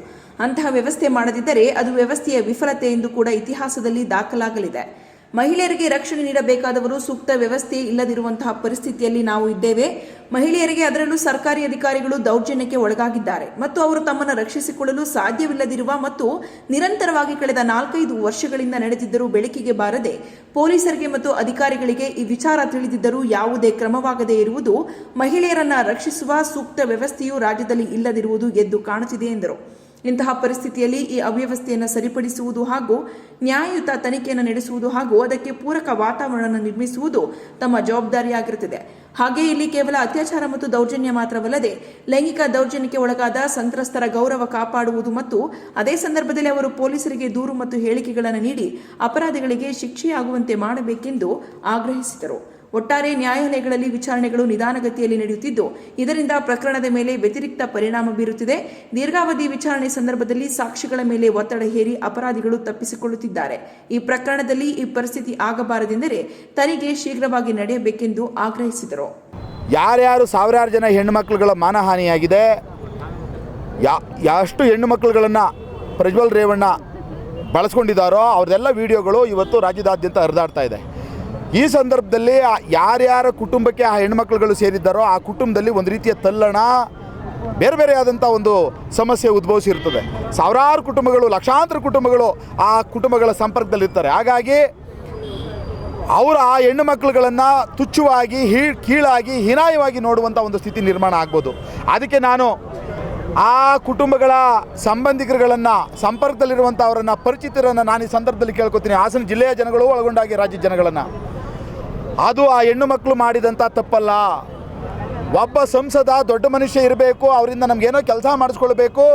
ಅಂತಹ ವ್ಯವಸ್ಥೆ ಮಾಡದಿದ್ದರೆ ಅದು ವ್ಯವಸ್ಥೆಯ ವಿಫಲತೆ ಎಂದು ಕೂಡ ಇತಿಹಾಸದಲ್ಲಿ ದಾಖಲಾಗಲಿದೆ. ಮಹಿಳೆಯರಿಗೆ ರಕ್ಷಣೆ ನೀಡಬೇಕಾದವರು ಸೂಕ್ತ ವ್ಯವಸ್ಥೆ ಇಲ್ಲದಿರುವಂತಹ ಪರಿಸ್ಥಿತಿಯಲ್ಲಿ ನಾವು ಇದ್ದೇವೆ. ಮಹಿಳೆಯರಿಗೆ ಅದರಲ್ಲೂ ಸರ್ಕಾರಿ ಅಧಿಕಾರಿಗಳು ದೌರ್ಜನ್ಯಕ್ಕೆ ಒಳಗಾಗಿದ್ದಾರೆ. ಮತ್ತು ಅವರು ತಮ್ಮನ್ನು ರಕ್ಷಿಸಿಕೊಳ್ಳಲು ಸಾಧ್ಯವಿಲ್ಲದಿರುವ ಮತ್ತು ನಿರಂತರವಾಗಿ ಕಳೆದ ನಾಲ್ಕೈದು ವರ್ಷಗಳಿಂದ ನಡೆದಿದ್ದರೂ ಬೆಳಕಿಗೆ ಬಾರದೆ ಪೊಲೀಸರಿಗೆ ಮತ್ತು ಅಧಿಕಾರಿಗಳಿಗೆ ಈ ವಿಚಾರ ತಿಳಿದಿದ್ದರೂ ಯಾವುದೇ ಕ್ರಮವಾಗದೇ ಇರುವುದು ಮಹಿಳೆಯರನ್ನ ರಕ್ಷಿಸುವ ಸೂಕ್ತ ವ್ಯವಸ್ಥೆಯು ರಾಜ್ಯದಲ್ಲಿ ಇಲ್ಲದಿರುವುದು ಎದ್ದು ಕಾಣುತ್ತಿದೆ ಎಂದರು. ಇಂತಹ ಪರಿಸ್ಥಿತಿಯಲ್ಲಿ ಈ ಅವ್ಯವಸ್ಥೆಯನ್ನು ಸರಿಪಡಿಸುವುದು ಹಾಗೂ ನ್ಯಾಯಯುತ ತನಿಖೆಯನ್ನು ನಡೆಸುವುದು ಹಾಗೂ ಅದಕ್ಕೆ ಪೂರಕ ವಾತಾವರಣ ನಿರ್ಮಿಸುವುದು ತಮ್ಮ ಜವಾಬ್ದಾರಿಯಾಗಿರುತ್ತದೆ. ಹಾಗೆ ಇಲ್ಲಿ ಕೇವಲ ಅತ್ಯಾಚಾರ ಮತ್ತು ದೌರ್ಜನ್ಯ ಮಾತ್ರವಲ್ಲದೆ ಲೈಂಗಿಕ ದೌರ್ಜನ್ಯಕ್ಕೆ ಒಳಗಾದ ಸಂತ್ರಸ್ತರ ಗೌರವ ಕಾಪಾಡುವುದು ಮತ್ತು ಅದೇ ಸಂದರ್ಭದಲ್ಲಿ ಅವರು ಪೊಲೀಸರಿಗೆ ದೂರು ಮತ್ತು ಹೇಳಿಕೆಗಳನ್ನು ನೀಡಿ ಅಪರಾಧಿಗಳಿಗೆ ಶಿಕ್ಷೆಯಾಗುವಂತೆ ಮಾಡಬೇಕೆಂದು ಆಗ್ರಹಿಸಿದರು. ಒಟ್ಟಾರೆ ನ್ಯಾಯಾಲಯಗಳಲ್ಲಿ ವಿಚಾರಣೆಗಳು ನಿಧಾನಗತಿಯಲ್ಲಿ ನಡೆಯುತ್ತಿದ್ದು, ಇದರಿಂದ ಪ್ರಕರಣದ ಮೇಲೆ ವ್ಯತಿರಿಕ್ತ ಪರಿಣಾಮ ಬೀರುತ್ತಿದೆ. ದೀರ್ಘಾವಧಿ ವಿಚಾರಣೆ ಸಂದರ್ಭದಲ್ಲಿ ಸಾಕ್ಷಿಗಳ ಮೇಲೆ ಒತ್ತಡ ಹೇರಿ ಅಪರಾಧಿಗಳು ತಪ್ಪಿಸಿಕೊಳ್ಳುತ್ತಿದ್ದಾರೆ. ಈ ಪ್ರಕರಣದಲ್ಲಿ ಈ ಪರಿಸ್ಥಿತಿ ಆಗಬಾರದೆಂದರೆ ತನಿಖೆ ಶೀಘ್ರವಾಗಿ ನಡೆಯಬೇಕೆಂದು ಆಗ್ರಹಿಸಿದರು. ಯಾರ್ಯಾರು ಸಾವಿರಾರು ಜನ ಹೆಣ್ಣುಮಕ್ಳುಗಳ ಮಾನಹಾನಿಯಾಗಿದೆ, ಯಾ ಎಷ್ಟು ಹೆಣ್ಣು ಮಕ್ಕಳುಗಳನ್ನು ಪ್ರಜ್ವಲ್ ರೇವಣ್ಣ ಬಳಸ್ಕೊಂಡಿದ್ದಾರೋ ಅವ್ರದ್ದೆಲ್ಲ ವಿಡಿಯೋಗಳು ಇವತ್ತು ರಾಜ್ಯದಾದ್ಯಂತ ಹರಿದಾಡ್ತಾ ಇದೆ. ಈ ಸಂದರ್ಭದಲ್ಲಿ ಯಾರ್ಯಾರ ಕುಟುಂಬಕ್ಕೆ ಆ ಹೆಣ್ಮಕ್ಳುಗಳು ಸೇರಿದ್ದಾರೋ ಆ ಕುಟುಂಬದಲ್ಲಿ ಒಂದು ರೀತಿಯ ತಲ್ಲಣ, ಬೇರೆ ಬೇರೆ ಆದಂಥ ಒಂದು ಸಮಸ್ಯೆ ಉದ್ಭವಿಸಿರ್ತದೆ ಸಾವಿರಾರು ಕುಟುಂಬಗಳು, ಲಕ್ಷಾಂತರ ಕುಟುಂಬಗಳು ಆ ಕುಟುಂಬಗಳ ಸಂಪರ್ಕದಲ್ಲಿರ್ತಾರೆ. ಹಾಗಾಗಿ ಅವರ ಆ ಹೆಣ್ಣು ಮಕ್ಕಳುಗಳನ್ನು ತುಚ್ಛವಾಗಿ, ಹೀ, ಕೀಳಾಗಿ, ಹೀನಾಯವಾಗಿ ನೋಡುವಂಥ ಒಂದು ಸ್ಥಿತಿ ನಿರ್ಮಾಣ ಆಗ್ಬೋದು. ಅದಕ್ಕೆ ನಾನು ಆ ಕುಟುಂಬಗಳ ಸಂಬಂಧಿಕರುಗಳನ್ನು, ಸಂಪರ್ಕದಲ್ಲಿರುವಂಥ ಅವರನ್ನು, ಪರಿಚಿತರನ್ನು ನಾನು ಈ ಸಂದರ್ಭದಲ್ಲಿ ಕೇಳ್ಕೊತೀನಿ. ಹಾಸನ ಜಿಲ್ಲೆಯ ಜನಗಳು, ಒಳಗೊಂಡಾಗಿ ರಾಜ್ಯ ಜನಗಳನ್ನು. ಅದು ಆ ಹೆಣ್ಣು ಮಕ್ಕಳು ಮಾಡಿದಂಥ ತಪ್ಪಲ್ಲ. ಒಬ್ಬ ಸಂಸದ ದೊಡ್ಡ ಮನುಷ್ಯ ಇರಬೇಕು, ಅವರಿಂದ ನಮಗೇನೋ ಕೆಲಸ ಮಾಡಿಸ್ಕೊಳ್ಬೇಕು,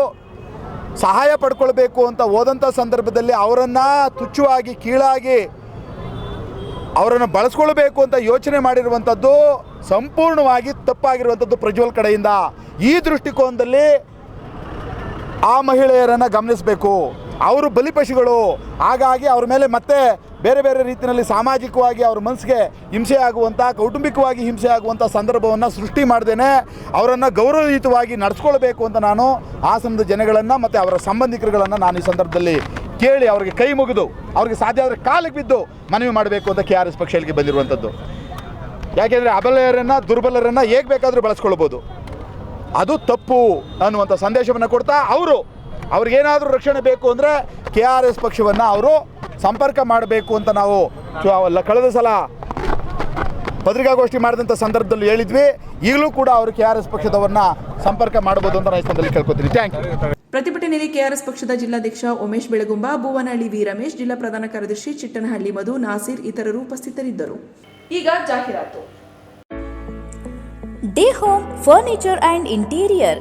ಸಹಾಯ ಪಡ್ಕೊಳ್ಬೇಕು ಅಂತ ಹೋದಂಥ ಸಂದರ್ಭದಲ್ಲಿ ಅವರನ್ನು ತುಚ್ಚುವಾಗಿ ಕೀಳಾಗಿ ಅವರನ್ನು ಬಳಸ್ಕೊಳ್ಬೇಕು ಅಂತ ಯೋಚನೆ ಮಾಡಿರುವಂಥದ್ದು ಸಂಪೂರ್ಣವಾಗಿ ತಪ್ಪಾಗಿರುವಂಥದ್ದು ಪ್ರಜ್ವಲ್ ಕಡೆಯಿಂದ. ಈ ದೃಷ್ಟಿಕೋನದಲ್ಲಿ ಆ ಮಹಿಳೆಯರನ್ನು ಗಮನಿಸಬೇಕು. ಅವರು ಬಲಿಪಶುಗಳು. ಹಾಗಾಗಿ ಅವ್ರ ಮೇಲೆ ಮತ್ತೆ ಬೇರೆ ಬೇರೆ ರೀತಿಯಲ್ಲಿ ಸಾಮಾಜಿಕವಾಗಿ ಅವ್ರ ಮನಸ್ಸಿಗೆ ಹಿಂಸೆ ಆಗುವಂಥ ಕೌಟುಂಬಿಕವಾಗಿ ಹಿಂಸೆ ಆಗುವಂಥ ಸಂದರ್ಭವನ್ನು ಸೃಷ್ಟಿ ಮಾಡ್ದೇನೆ ಅವರನ್ನು ಗೌರವಯುತವಾಗಿ ನಡೆಸ್ಕೊಳ್ಬೇಕು ಅಂತ ನಾನು ಹಾಸನದ ಜನಗಳನ್ನು ಮತ್ತು ಅವರ ಸಂಬಂಧಿಕರುಗಳನ್ನು ನಾನು ಈ ಸಂದರ್ಭದಲ್ಲಿ ಕೇಳಿ ಅವರಿಗೆ ಕೈ ಮುಗಿದು, ಅವ್ರಿಗೆ ಸಾಧ್ಯ ಆದರೆ ಕಾಲಿಗೆ ಬಿದ್ದು ಮನವಿ ಮಾಡಬೇಕು ಅಂತ ಕೆ ಆರ್ ಎಸ್ ಪಕ್ಷಗಳಿಗೆ ಬಂದಿರುವಂಥದ್ದು ಯಾಕೆಂದರೆ ಅಬಲೆಯರನ್ನು ದುರ್ಬಲರನ್ನು ಹೇಗೆ ಬೇಕಾದರೂ ಬಳಸ್ಕೊಳ್ಬೋದು. ಅದು ತಪ್ಪು ಅನ್ನುವಂಥ ಸಂದೇಶವನ್ನು ಕೊಡ್ತಾ ಅವರು ಅವ್ರಿಗೇನಾದರೂ ರಕ್ಷಣೆ ಬೇಕು ಅಂದರೆ ಕೆ ಆರ್ ಎಸ್ ಪಕ್ಷವನ್ನು ಅವರು ಸಂಪರ್ಕ ಮಾಡಬೇಕು ಅಂತ ನಾವು ಕಳೆದ ಸಲ ಪತ್ರಿಕಾಗೋಷ್ಠಿ ಮಾಡಿದಂಥ ಸಂದರ್ಭದಲ್ಲಿ ಹೇಳಿದ್ವಿ. ಈಗಲೂ ಕೂಡ ಅವರು ಕೆ ಆರ್ ಎಸ್ ಪಕ್ಷದವರನ್ನ ಸಂಪರ್ಕ ಮಾಡಬಹುದು ಅಂತ ನಾನು ಈ ಸಂದರ್ಭದಲ್ಲಿ ಕೇಳ್ಕೊತೀನಿ ಥ್ಯಾಂಕ್ ಯು ಪ್ರತಿಭಟನೆಯಲ್ಲಿ ಕೆಆರ್ಎಸ್ ಪಕ್ಷದ ಜಿಲ್ಲಾಧ್ಯಕ್ಷ ಉಮೇಶ್ ಬೆಳಗುಂಬ ಭುವನಹಳ್ಳಿ ವಿ ರಮೇಶ್ ಜಿಲ್ಲಾ ಪ್ರಧಾನ ಕಾರ್ಯದರ್ಶಿ ಚಿಟ್ಟನಹಳ್ಳಿ ಮಧು ನಾಸೀರ್ ಇತರರು ಉಪಸ್ಥಿತರಿದ್ದರು. ಈಗ ಜಾಹೀರಾತು. D home furniture and interior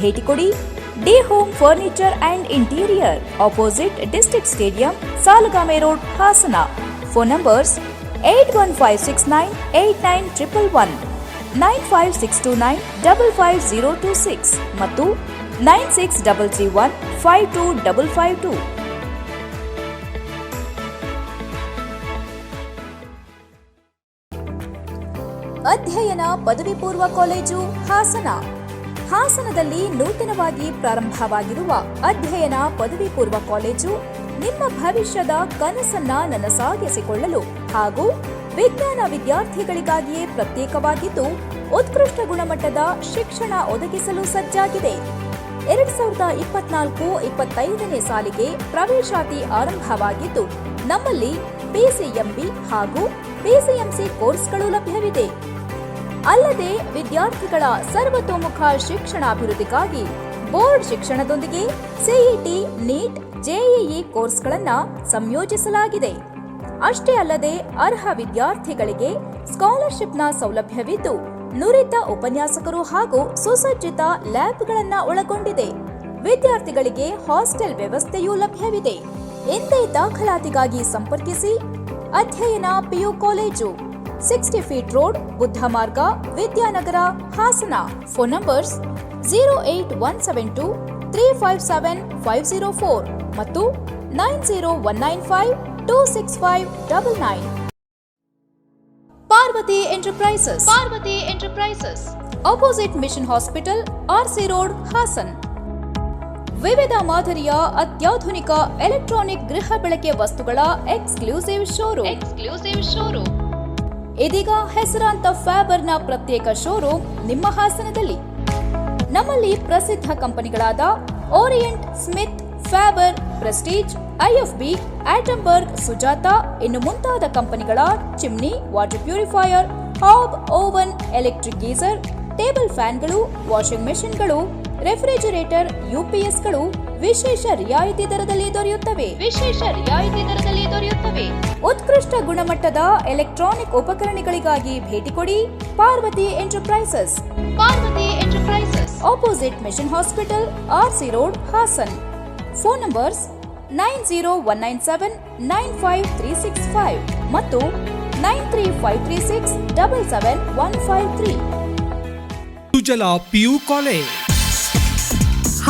ಭೇಟಿ ಕೊಡಿ D home furniture and interior opposite district stadium Salagame road Hassan phone numbers eight one five six nine eight nine triple one nine five six two nine double five zero two six ಮತ್ತು nine six double three one five two double five two ಅಧ್ಯಯನ ಪದವಿ ಪೂರ್ವ college Hassan ಹಾಸನದಲ್ಲಿ ನೂತನವಾಗಿ ಪ್ರಾರಂಭವಾಗಿರುವ ಅಧ್ಯಯನ ಪದವಿ ಪೂರ್ವ college ನಿಮ್ಮ ಭವಿಷ್ಯದ ಕನಸನ್ನ ನನಸಾಗಿಸಿಕೊಳ್ಳಲು ಹಾಗೂ ವಿಜ್ಞಾನ ವಿದ್ಯಾರ್ಥಿಗಳಿಗಾಗಿಯೇ ಪ್ರತ್ಯೇಕವಾಗಿದ್ದು ಉತ್ಕೃಷ್ಟ ಗುಣಮಟ್ಟದ ಶಿಕ್ಷಣ ಒದಗಿಸಲು ಸಜ್ಜಾಗಿದೆ. ಎರಡ್ ಸಾವಿರದ ಇಪ್ಪತ್ನಾಲ್ಕು ಇಪ್ಪತ್ತೈದನೇ ಸಾಲಿಗೆ ಪ್ರವೇಶಾತಿ ಆರಂಭವಾಗಿದ್ದು, ನಮ್ಮಲ್ಲಿ ಪಿಸಿಎಂಬಿ ಹಾಗೂ ಪಿಸಿಎಂಸಿ ಕೋರ್ಸ್ಗಳು ಲಭ್ಯವಿದೆ. ಅಲ್ಲದೆ ವಿದ್ಯಾರ್ಥಿಗಳ ಸರ್ವತೋಮುಖ ಶಿಕ್ಷಣಾಭಿವೃದ್ಧಿಗಾಗಿ ಬೋರ್ಡ್ ಶಿಕ್ಷಣದೊಂದಿಗೆ ಸಿಇಟಿ ನೀಟ್ ಜೆಇಇ ಕೋರ್ಸ್ಗಳನ್ನು ಸಂಯೋಜಿಸಲಾಗಿದೆ. ಅಷ್ಟೇ ಅಲ್ಲದೆ ಅರ್ಹ ವಿದ್ಯಾರ್ಥಿಗಳಿಗೆ ಸ್ಕಾಲರ್ಶಿಪ್ನ ಸೌಲಭ್ಯವಿದ್ದು ನುರಿತ ಉಪನ್ಯಾಸಕರು ಹಾಗೂ ಸುಸಜ್ಜಿತ ಲ್ಯಾಬ್ಗಳನ್ನು ಒಳಗೊಂಡಿದೆ. ವಿದ್ಯಾರ್ಥಿಗಳಿಗೆ ಹಾಸ್ಟೆಲ್ ವ್ಯವಸ್ಥೆಯೂ ಲಭ್ಯವಿದೆ. ಎಂದೇ ದಾಖಲಾತಿಗಾಗಿ ಸಂಪರ್ಕಿಸಿ Adhyayana PU college. Sixty feet road Buddha Marga Vidyanagara Hassan phone numbers zero eight one seven two three five seven five zero four ಮತ್ತು nine zero one nine five two six five double nine Parvathi enterprises. Parvathi enterprises. Opposite mission hospital RC road Hassan ವಿವಿಧ ಮಾದರಿಯ ಅತ್ಯಾಧುನಿಕ electronic ಗೃಹ ಬಳಕೆ ವಸ್ತುಗಳ exclusive showroom exclusive showroom ಇದೀಗ ಹೆಸರಾಂತ ಫ್ಯಾಬರ್ನ ಪ್ರತ್ಯೇಕ ಶೋರೂಮ್ ನಿಮ್ಮ ಹಾಸನದಲ್ಲಿ. ನಮ್ಮಲ್ಲಿ ಪ್ರಸಿದ್ಧ ಕಂಪನಿಗಳಾದ Orient, Smith, Faber, Prestige IFB Atomberg, Sujata ಇನ್ನು ಮುಂತಾದ ಕಂಪನಿಗಳ chimney, water purifier, hob, oven, electric geyser, table ಫ್ಯಾನ್ಗಳು, washing ಮೆಷಿನ್ಗಳು, ರೆಫ್ರಿಜರೇಟರ್ ಯುಪಿಎಸ್ಗಳು ವಿಶೇಷ ರಿಯಾಯಿತಿ ದರದಲ್ಲಿ ದೊರೆಯುತ್ತವೆ. ವಿಶೇಷ ರಿಯಾಯಿತಿ ದರದಲ್ಲಿ ದೊರೆಯುತ್ತವೆ. ಉತ್ಕೃಷ್ಟ ಗುಣಮಟ್ಟದ ಎಲೆಕ್ಟ್ರಾನಿಕ್ ಉಪಕರಣಗಳಿಗಾಗಿ ಭೇಟಿ ಕೊಡಿ. Parvathi enterprises. Parvathi enterprises. Opposite mission hospital RC road Hassan phone numbers nine zero one nine seven nine five three six five ಮತ್ತು nine three five three six double seven one five three Sujala PU college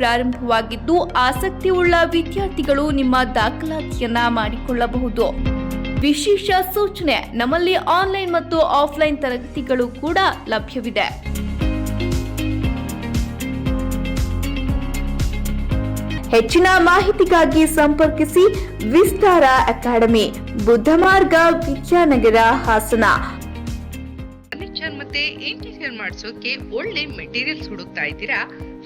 ಪ್ರಾರಂಭವಾಗಿದ್ದು ಆಸಕ್ತಿಯುಳ್ಳ ವಿದ್ಯಾರ್ಥಿಗಳು ನಿಮ್ಮ ದಾಖಲಾತಿಯನ್ನ ಮಾಡಿಕೊಳ್ಳಬಹುದು. ವಿಶೇಷ ಸೂಚನೆ ನಮ್ಮಲ್ಲಿ online ಮತ್ತು offline ತರಗತಿಗಳು ಕೂಡ ಲಭ್ಯವಿದೆ. ಹೆಚ್ಚಿನ ಮಾಹಿತಿಗಾಗಿ ಸಂಪರ್ಕಿಸಿ ವಿಸ್ತಾರ ಅಕಾಡೆಮಿ, ಬುದ್ಧಮಾರ್ಗ ವಿದ್ಯಾನಗರ ಹಾಸನ. ಫರ್ನಿಚರ್ ಮತ್ತೆ ಇಂಟೀರಿಯರ್ ಮಾಡಿಸೋಕೆ ಒಳ್ಳೆ ಮೆಟೀರಿಯಲ್ಸ್ ಹುಡುಕ್ತಾ ಇದ್ದೀರಾ?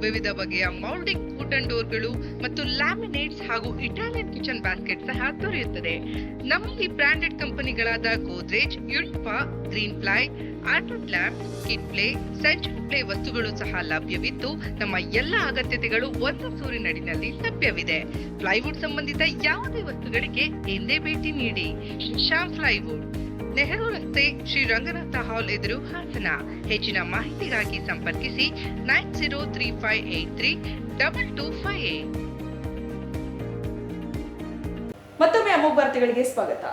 ವಿವಿಧ ಬಗೆಯ ಮೌಲ್ಡಿಂಗ್ ವುಡನ್ ಡೋರ್ಗಳು ಮತ್ತು ಲ್ಯಾಮಿನೇಟ್ಸ್ ಹಾಗೂ ಇಟಾಲಿಯನ್ ಕಿಚನ್ ಬಾಸ್ಕೆಟ್ ಸಹ ದೊರೆಯುತ್ತದೆ. ನಮ್ಮಲ್ಲಿ ಬ್ರಾಂಡೆಡ್ ಕಂಪನಿಗಳಾದ ಗೋದ್ರೇಜ್ ಯುಟ್ಪಾ ಗ್ರೀನ್ ಫ್ಲೈ ಆರ್ಟನ್ ಲ್ಯಾಬ್ ಕಿಟ್ ಪ್ಲೇ ಸೆಂಚುರಿ ಪ್ಲೇ ವಸ್ತುಗಳು ಸಹ ಲಭ್ಯವಿದ್ದು ನಮ್ಮ ಎಲ್ಲ ಅಗತ್ಯತೆಗಳು ಒಂದು ಸೂರಿನಡಿನಲ್ಲಿ ಲಭ್ಯವಿದೆ. ಪ್ಲೈವುಡ್ ಸಂಬಂಧಿತ ಯಾವುದೇ ವಸ್ತುಗಳಿಗೆ ಎಂದೇ ಭೇಟಿ ನೀಡಿ. ಶ್ಯಾಮ್ ಪ್ಲೈವುಡ್ ನೆಹರು ರಸ್ತೆ ಶ್ರೀ ರಂಗನಾಥ ಹಾಲ್ ಎದುರು ಹಾಸನ. ಹೆಚ್ಚಿನ ಮಾಹಿತಿಗಾಗಿ ಸಂಪರ್ಕಿಸಿ nine zero three five eight three double two five eight. ಮತ್ತೊಮ್ಮೆ ಅಮೋಘ ವಾರ್ತೆಗಳಿಗೆ ಸ್ವಾಗತ.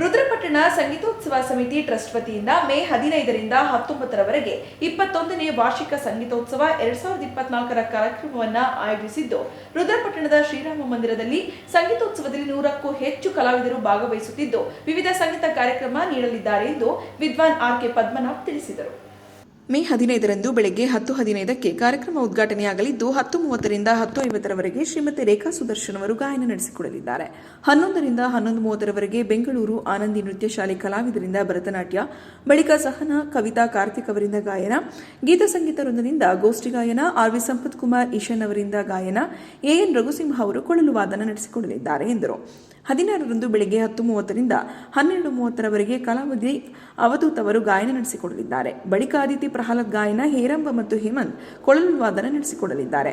ರುದ್ರಪಟ್ಟಣ ಸಂಗೀತೋತ್ಸವ ಸಮಿತಿ ಟ್ರಸ್ಟ್ ವತಿಯಿಂದ ಮೇ ಹದಿನೈದರಿಂದ ಹತ್ತೊಂಬತ್ತರವರೆಗೆ ಇಪ್ಪತ್ತೊಂದನೇ ವಾರ್ಷಿಕ ಸಂಗೀತೋತ್ಸವ ಎರಡ್ ಸಾವಿರದ ಇಪ್ಪತ್ನಾಲ್ಕರ ಕಾರ್ಯಕ್ರಮವನ್ನು ಆಯೋಜಿಸಿದ್ದು, ರುದ್ರಪಟ್ಟಣದ ಶ್ರೀರಾಮ ಮಂದಿರದಲ್ಲಿ ಸಂಗೀತೋತ್ಸವದಲ್ಲಿ ನೂರಕ್ಕೂ ಹೆಚ್ಚು ಕಲಾವಿದರು ಭಾಗವಹಿಸುತ್ತಿದ್ದು, ವಿವಿಧ ಸಂಗೀತ ಕಾರ್ಯಕ್ರಮ ನೀಡಲಿದ್ದಾರೆ ಎಂದು ವಿದ್ವಾನ್ ಆರ್ ಕೆ ಪದ್ಮನಾಭ್ ತಿಳಿಸಿದರು. ಮೇ ಹದಿನೈದರಂದು ಬೆಳಗ್ಗೆ ಹತ್ತು ಹದಿನೈದಕ್ಕೆ ಕಾರ್ಯಕ್ರಮ ಉದ್ಘಾಟನೆಯಾಗಲಿದ್ದು, ಹತ್ತು ಮೂವತ್ತರಿಂದ ಹತ್ತು ಐವತ್ತರವರೆಗೆ ಶ್ರೀಮತಿ ರೇಖಾ ಸುದರ್ಶನ್ ಅವರು ಗಾಯನ ನಡೆಸಿಕೊಡಲಿದ್ದಾರೆ. ಹನ್ನೊಂದರಿಂದ ಹನ್ನೊಂದು ಮೂವತ್ತರವರೆಗೆ ಬೆಂಗಳೂರು ಆನಂದಿ ನೃತ್ಯ ಶಾಲೆ ಕಲಾವಿದರಿಂದ ಭರತನಾಟ್ಯ, ಬಳಿಕ ಸಹನ, ಕವಿತಾ ಕಾರ್ತಿಕ್ ಅವರಿಂದ ಗಾಯನ, ಗೀತ ಸಂಗೀತ ವೃಂದದಿಂದ ಗೋಷ್ಠಿ ಗಾಯನ, ಆರ್ ವಿ ಸಂಪತ್ ಕುಮಾರ್ ಈಶನ್ ಅವರಿಂದ ಗಾಯನ ಎಎನ್ ರಘುಸಿಂಹ ಅವರು ಕೊಳಲು ವಾದನ ನಡೆಸಿಕೊಡಲಿದ್ದಾರೆ ಎಂದರು. ಹದಿನಾರರಂದು ಬೆಳಗ್ಗೆ ಹತ್ತು ಮೂವತ್ತರಿಂದ ಹನ್ನೆರಡು ಮೂವತ್ತರವರೆಗೆ ಕಲಾವಿದೆ ಅವಧೂತ್ ಅವರು ಗಾಯನ ನಡೆಸಿಕೊಡಲಿದ್ದಾರೆ. ಬಳಿಕ ಅದಿತಿ ಪ್ರಹ್ಲಾದ್ ಗಾಯನ, ಹೇರಂಬ ಮತ್ತು ಹೇಮಂತ್ ಕೊಳಲು ವಾದನ ನಡೆಸಿಕೊಡಲಿದ್ದಾರೆ.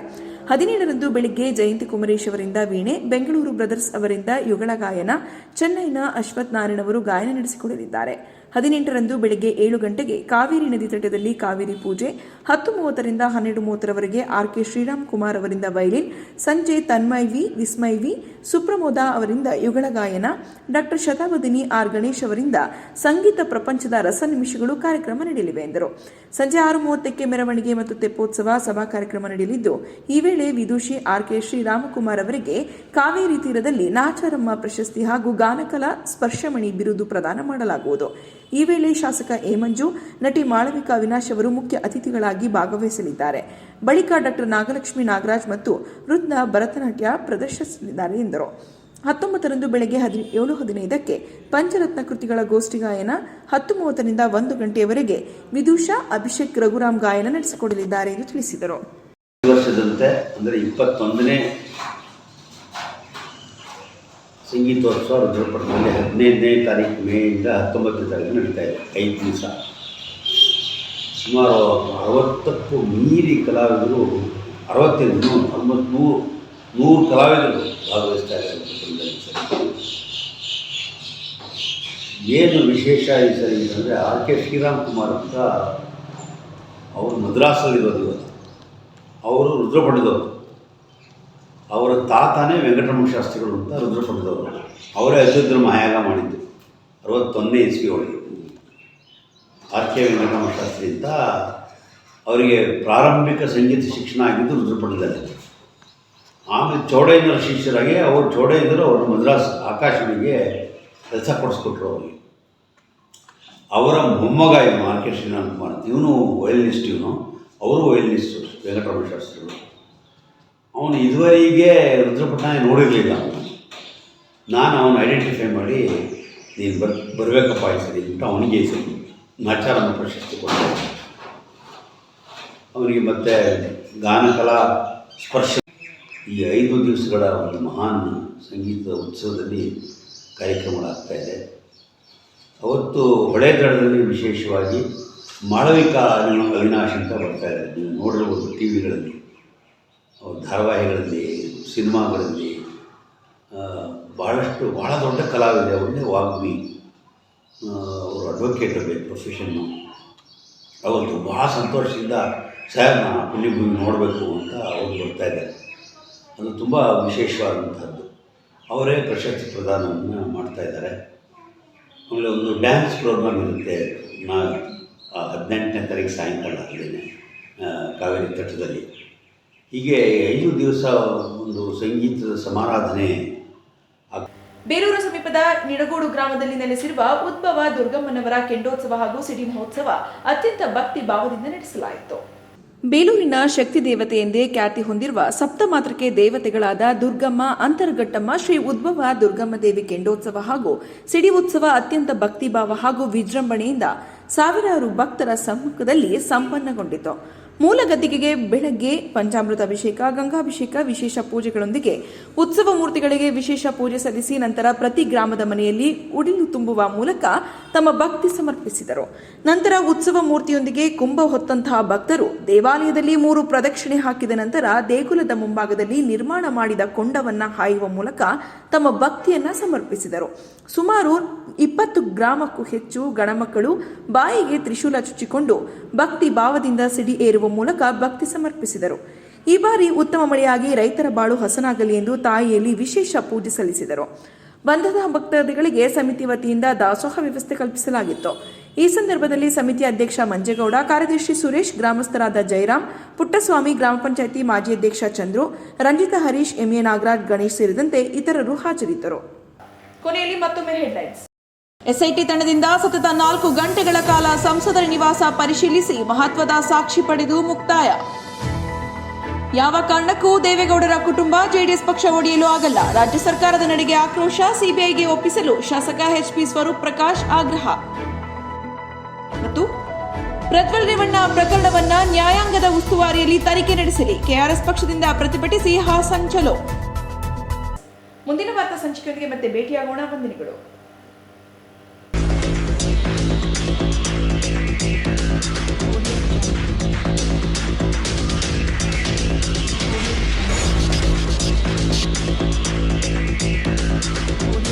ಹದಿನೇಳರಂದು ಬೆಳಿಗ್ಗೆ ಜಯಂತಿ ಕುಮರೇಶ್ ಅವರಿಂದ ವೀಣೆ, ಬೆಂಗಳೂರು ಬ್ರದರ್ಸ್ ಅವರಿಂದ ಯುಗಳ ಗಾಯನ, ಚೆನ್ನೈನ ಅಶ್ವಥ್ ನಾರಾಯಣ್ ಅವರು ಗಾಯನ ನಡೆಸಿಕೊಡಲಿದ್ದಾರೆ. ಹದಿನೆಂಟರಂದು ಬೆಳಗ್ಗೆ ಏಳು ಗಂಟೆಗೆ ಕಾವೇರಿ ನದಿ ತಟದಲ್ಲಿ ಕಾವೇರಿ ಪೂಜೆ ಹತ್ತು ಮೂವತ್ತರಿಂದ ಹನ್ನೆರಡು ಮೂವತ್ತರವರೆಗೆ ಆರ್ ಕೆ ಶ್ರೀರಾಮ್ ಕುಮಾರ್ ಅವರಿಂದ ವೈಲಿನ್, ಸಂಜೆ ತನ್ಮಯ್ ವಿ ವಿಸ್ಮಯ್ ವಿ, ಸುಪ್ರಮೋದ ಅವರಿಂದ ಯುಗಳ ಗಾಯನ, ಡಾಕ್ಟರ್ ಶತಾವಧಿನಿ ಆರ್ ಗಣೇಶ್ ಅವರಿಂದ ಸಂಗೀತ ಪ್ರಪಂಚದ ರಸ ನಿಮಿಷಗಳು ಕಾರ್ಯಕ್ರಮ ನಡೆಯಲಿವೆ ಎಂದರು. ಸಂಜೆ ಆರು ಮೂವತ್ತಕ್ಕೆ ಮೆರವಣಿಗೆ ಮತ್ತು ತೆಪ್ಪೋತ್ಸವ ಸಭಾ ಕಾರ್ಯಕ್ರಮ ನಡೆಯಲಿದ್ದು, ಈ ವೇಳೆ ವಿದುಷಿ ಆರ್ ಕೆ ಶ್ರೀರಾಮಕುಮಾರ್ ಅವರಿಗೆ ಕಾವೇರಿ ತೀರದಲ್ಲಿ ನಾಚಾರಮ್ಮ ಪ್ರಶಸ್ತಿ ಹಾಗೂ ಗಾನಕಲಾ ಸ್ಪರ್ಶಮಣಿ ಬಿರುದು ಪ್ರದಾನ ಮಾಡಲಾಗುವುದು. ಈ ವೇಳೆ ಶಾಸಕ ಏಮಂಜು ಮಂಜು ನಟಿ ಮಾಳವಿಕಾ ಅವಿನಾಶ್ ಅವರು ಮುಖ್ಯ ಅತಿಥಿಗಳಾಗಿ ಭಾಗವಹಿಸಲಿದ್ದಾರೆ. ಬಳಿಕ ಡಾಕ್ಟರ್ ನಾಗಲಕ್ಷ್ಮಿ ನಾಗರಾಜ್ ಮತ್ತು ವೃದ್ಧ ಭರತನಾಟ್ಯ ಪ್ರದರ್ಶಿಸಲಿದ್ದಾರೆ ಎಂದರು. ಹತ್ತೊಂಬತ್ತರಂದು ಬೆಳಗ್ಗೆ ಏಳು ಹದಿನೈದಕ್ಕೆ ಪಂಚರತ್ನ ಕೃತಿಗಳ ಗೋಷ್ಠಿ ಗಾಯನ ಹತ್ತು ಮೂವತ್ತರಿಂದ ಒಂದು ಗಂಟೆಯವರೆಗೆ ವಿದೂಷಾ, ಅಭಿಷೇಕ್, ರಘುರಾಮ್ ಗಾಯನ ನಡೆಸಿಕೊಡಲಿದ್ದಾರೆ ಎಂದು ತಿಳಿಸಿದರು. ವರ್ಷದಂತೆ, ಅಂದರೆ ಇಪ್ಪತ್ತೊಂದನೇ ಸಂಗೀತೋತ್ಸವ ರುದ್ರಪಟ್ಟಣದಲ್ಲಿ ಹದಿನೈದನೇ ತಾರೀಕು ಮೇಯಿಂದ ಹತ್ತೊಂಬತ್ತನೇ ತಾರೀಕು ನಡೀತಾ ಇದೆ ಐದು ದಿವಸ ಸುಮಾರು ಅರವತ್ತಕ್ಕೂ ಮೀರಿ ಕಲಾವಿದರು ಅರವತ್ತೈದು ನೂರು ಆಲ್ಮೋಸ್ಟ್ ನೂರು ನೂರು ಕಲಾವಿದರು ಭಾಗವಹಿಸ್ತಾ ಇದ್ದಾರೆ. ಏನು ವಿಶೇಷ ಈ ಸರಿ ಅಂತಂದರೆ ಆರ್ ಕೆ ಶ್ರೀರಾಮ್ ಕುಮಾರ್ ಅಂತ ಅವರು ಮದ್ರಾಸಲ್ಲಿರೋದು ಇವತ್ತು ಅವರು ರುದ್ರಪಟ್ಟದವರು ಅವರ ತಾತನೇ ವೆಂಕಟರಮಣ ಶಾಸ್ತ್ರಿಗಳು ಅಂತ ರುದ್ರಪಟ್ಟದವರು ಅವರೇ ಅತ್ಯುದ್ರ ಮಹಾಯಾಗ ಮಾಡಿದ್ದು. ಅರವತ್ತೊಂದನೇ ಇಸ್ವಿ ಒಳಗೆ. ಆರ್ ಕೆ ವೆಂಕಟರಮಣ ಶಾಸ್ತ್ರಿ ಅಂತ ಅವರಿಗೆ ಪ್ರಾರಂಭಿಕ ಸಂಗೀತ ಶಿಕ್ಷಣ ಆಗಿದ್ದು ರುದ್ರಪಟ್ಟದಲ್ಲಿ ಆಮೇಲೆ ಚೌಡಯ್ಯನವರ ಶಿಷ್ಯರಾಗಿ ಅವರು ಚೌಡಯ್ಯನವರು ಅವರು ಮದ್ರಾಸ್ ಆಕಾಶವಾಣಿಗೆ ಕೆಲಸ ಕೊಡಿಸ್ಕೊಟ್ರು ಅವರಿಗೆ. ಅವರ ಮೊಮ್ಮಗ ಇವನು ಆರ್ ಕೆ ಶ್ರೀನಾಥ್ ಕುಮಾರ್ ಇವನು ವಯಲಿನಿಸ್ಟ್ ಇವನು. ಅವರು ವಯಲಿನಿಸ್ಟು ವೆಂಕಟರಮಣ ಶಾಸ್ತ್ರಿಗಳು ಅವನು ಇದುವರೆಗೆ ರುದ್ರಪಟ್ಟಣ ನೋಡಿರಲಿಲ್ಲ. ನಾನು ಅವನು ಐಡೆಂಟಿಫೈ ಮಾಡಿ, ನೀನು ಬರ್, ಬರಬೇಕಪ್ಪ ಈ ಸರಿ ಅಂತ ಅವನಿಗೆ ಸರಿ ನಾಚಾರಮ್ಮ ಪ್ರಶಸ್ತಿ ಕೊಟ್ಟೆ. ಅವನಿಗೆ ಮತ್ತೆ ಗಾನಕಲಾ ಸ್ಪರ್ಶ. ಈ ಐದು ದಿವಸಗಳ ಒಂದು ಮಹಾನ್ ಸಂಗೀತ ಉತ್ಸವದಲ್ಲಿ ಕಾರ್ಯಕ್ರಮಗಳಾಗ್ತಾ ಇದೆ. ಅವತ್ತು ಹೊಳೆದಳದಲ್ಲಿ ವಿಶೇಷವಾಗಿ ಮಾಳವಿಕಾ ಅವಿನಾಶ್ ಅಂತ ಬರ್ತಾ ಇದೆ ನೀವು ನೋಡಿರ್ಬೋದು ಟಿ ವಿಗಳಲ್ಲಿ ಧಾರಾವಾಹಿಗಳಲ್ಲಿ, ಸಿನಿಮಾಗಳಲ್ಲಿ ಭಾಳಷ್ಟು ಭಾಳ ದೊಡ್ಡ ಕಲಾವಿದೆ, ಅವ್ರನ್ನೇ ವಾಗ್ಮಿ ಅವರು ಅಡ್ವೊಕೇಟ್ ಬೇಕು ಪ್ರೊಫೆಷನ್ನು ಅವತ್ತು ಭಾಳ ಸಂತೋಷದಿಂದ ಸರ್ ನಾನು ಪುಣ್ಯಭೂಮಿ ನೋಡಬೇಕು ಅಂತ ಅವರು ಬರ್ತಾ ಇದ್ದಾರೆ. ಅದು ತುಂಬ ವಿಶೇಷವಾದಂಥದ್ದು ಅವರೇ ಪ್ರಶಸ್ತಿ ಪ್ರದಾನವನ್ನು ಮಾಡ್ತಾ ಇದ್ದಾರೆ. ಆಮೇಲೆ ಒಂದು ಡ್ಯಾನ್ಸ್ ಪ್ರೋಗ್ರಾಮ್ ಇರುತ್ತೆ. ನಾ ಹದಿನೆಂಟನೇ ತಾರೀಕು ಸಾಯಂಕಾಲ ಅಲ್ಲೇ ಕಾವೇರಿ ತಟದಲ್ಲಿ. ಹೀಗೆ ಐದು ದಿವಸ ಒಂದು ಸಂಗೀತದ ಸಮಾರಾಧನೆ ಬೇಲೂರು ಸಮೀಪದ ನಿಡಗೋಡು ಗ್ರಾಮದಲ್ಲಿ ನೆಲೆಸಿರುವ ಉದ್ಭವ ದುರ್ಗಮ್ಮನವರ ಕೆಂಡೋತ್ಸವ ಹಾಗೂ ಸಿಡಿ ಮಹೋತ್ಸವ ಅತ್ಯಂತ ಭಕ್ತಿ ಭಾವದಿಂದ ನಡೆಸಲಾಯಿತು. ಬೇಲೂರಿನ ಶಕ್ತಿ ದೇವತೆ ಎಂದೇ ಖ್ಯಾತಿ ಹೊಂದಿರುವ ಸಪ್ತಮಾತ್ರಕ್ಕೆ ದೇವತೆಗಳಾದ ದುರ್ಗಮ್ಮ, ಅಂತರ್ಘಟ್ಟಮ್ಮ, ಶ್ರೀ ಉದ್ಭವ ದುರ್ಗಮ್ಮ ದೇವಿ ಕೆಂಡೋತ್ಸವ ಹಾಗೂ ಸಿಡಿ ಉತ್ಸವ ಅತ್ಯಂತ ಭಕ್ತಿಭಾವ ಹಾಗೂ ವಿಜೃಂಭಣೆಯಿಂದ ಸಾವಿರಾರು ಭಕ್ತರ ಸಮ್ಮುಖದಲ್ಲಿ ಸಂಪನ್ನಗೊಂಡಿತು. ಮೂಲ ಗದ್ದಿಗೆಗೆ ಬೆಳಗ್ಗೆ ಪಂಚಾಮೃತ ಅಭಿಷೇಕ, ಗಂಗಾಭಿಷೇಕ, ವಿಶೇಷ ಪೂಜೆಗಳೊಂದಿಗೆ ಉತ್ಸವ ಮೂರ್ತಿಗಳಿಗೆ ವಿಶೇಷ ಪೂಜೆ ಸಲ್ಲಿಸಿ ನಂತರ ಪ್ರತಿ ಗ್ರಾಮದ ಮನೆಯಲ್ಲಿ ಉಡಿಲು ತುಂಬುವ ಮೂಲಕ ತಮ್ಮ ಭಕ್ತಿ ಸಮರ್ಪಿಸಿದರು. ನಂತರ ಉತ್ಸವ ಮೂರ್ತಿಯೊಂದಿಗೆ ಕುಂಭ ಹೊತ್ತಂತಹ ಭಕ್ತರು ದೇವಾಲಯದಲ್ಲಿ ಮೂರು ಪ್ರದಕ್ಷಿಣೆ ಹಾಕಿದ ನಂತರ ದೇಗುಲದ ಮುಂಭಾಗದಲ್ಲಿ ನಿರ್ಮಾಣ ಮಾಡಿದ ಕೊಂಡವನ್ನ ಹಾಯುವ ಮೂಲಕ ತಮ್ಮ ಭಕ್ತಿಯನ್ನ ಸಮರ್ಪಿಸಿದರು. ಸುಮಾರು ಇಪ್ಪತ್ತು ಗ್ರಾಮಕ್ಕೂ ಹೆಚ್ಚು ಗಣಮಕ್ಕಳು ಬಾಯಿಗೆ ತ್ರಿಶೂಲ ಚುಚ್ಚಿಕೊಂಡು ಭಕ್ತಿ ಭಾವದಿಂದ ಸಿಡಿ ಏರುವ ಮೂಲಕ ಭಕ್ತಿ ಸಮರ್ಪಿಸಿದರು. ಈ ಬಾರಿ ಉತ್ತಮ ಮಳೆಯಾಗಿ ರೈತರ ಬಾಳು ಹಸನಾಗಲಿ ಎಂದು ತಾಯಿಯಲ್ಲಿ ವಿಶೇಷ ಪೂಜೆ ಸಲ್ಲಿಸಿದರು. ಬಂಧದ ಭಕ್ತಾದಿಗಳಿಗೆ ಸಮಿತಿ ವತಿಯಿಂದ ದಾಸೋಹ ವ್ಯವಸ್ಥೆ ಕಲ್ಪಿಸಲಾಗಿತ್ತು. ಈ ಸಂದರ್ಭದಲ್ಲಿ ಸಮಿತಿ ಅಧ್ಯಕ್ಷ ಮಂಜೇಗೌಡ, ಕಾರ್ಯದರ್ಶಿ ಸುರೇಶ್, ಗ್ರಾಮಸ್ಥರಾದ ಜಯರಾಮ್ ಪುಟ್ಟಸ್ವಾಮಿ, ಗ್ರಾಮ ಪಂಚಾಯಿತಿ ಮಾಜಿ ಅಧ್ಯಕ್ಷ ಚಂದ್ರು, ರಂಜಿತ ಹರೀಶ್ ಎಂಎ ನಾಗರಾಜ್, ಗಣೇಶ್ ಸೇರಿದಂತೆ ಇತರರು ಹಾಜರಿದ್ದರು. ಕೊನೆಯಲ್ಲಿ ಮತ್ತೊಮ್ಮೆ ಹೆಡ್ಲೈನ್ಸ್. ಎಸ್ಐಟಿ ತಂಡದಿಂದ ಸತತ ನಾಲ್ಕು ಗಂಟೆಗಳ ಕಾಲ ಸಂಸದರ ನಿವಾಸ ಪರಿಶೀಲಿಸಿ ಮಹತ್ವದ ಸಾಕ್ಷಿ ಪಡೆದು ಮುಕ್ತಾಯ. ಯಾವ ಕಾರಣಕ್ಕೂ ದೇವೇಗೌಡರ ಕುಟುಂಬ ಜೆಡಿಎಸ್ ಪಕ್ಷ ಒಡೆಯಲು ಆಗಲ್ಲ. ರಾಜ್ಯ ಸರ್ಕಾರದ ನಡೆಗೆ ಆಕ್ರೋಶ ಸಿಬಿಐಗೆ ಒಪ್ಪಿಸಲು ಶಾಸಕ ಎಚ್ಪಿ ಸ್ವರೂಪ್ ಪ್ರಕಾಶ್ ಆಗ್ರಹ. ಮತ್ತು ಪ್ರಜ್ವಲ್ ರೇವಣ್ಣ ಪ್ರಕರಣವನ್ನ ನ್ಯಾಯಾಂಗದ ಉಸ್ತುವಾರಿಯಲ್ಲಿ ತನಿಖೆ ನಡೆಸಲಿ. ಕೆಆರ್ಎಸ್ ಪಕ್ಷದಿಂದ ಪ್ರತಿಭಟಿಸಿ ಹಾಸನ್ ಚಲೋ. ಮುಂದಿನ ವಾರ್ತಾ ಸಂಚಿಕೆಯೊಂದಿಗೆ ಮತ್ತೆ ಭೇಟಿಯಾಗೋಣ. ವಂದನೆಗಳು. Oh, no.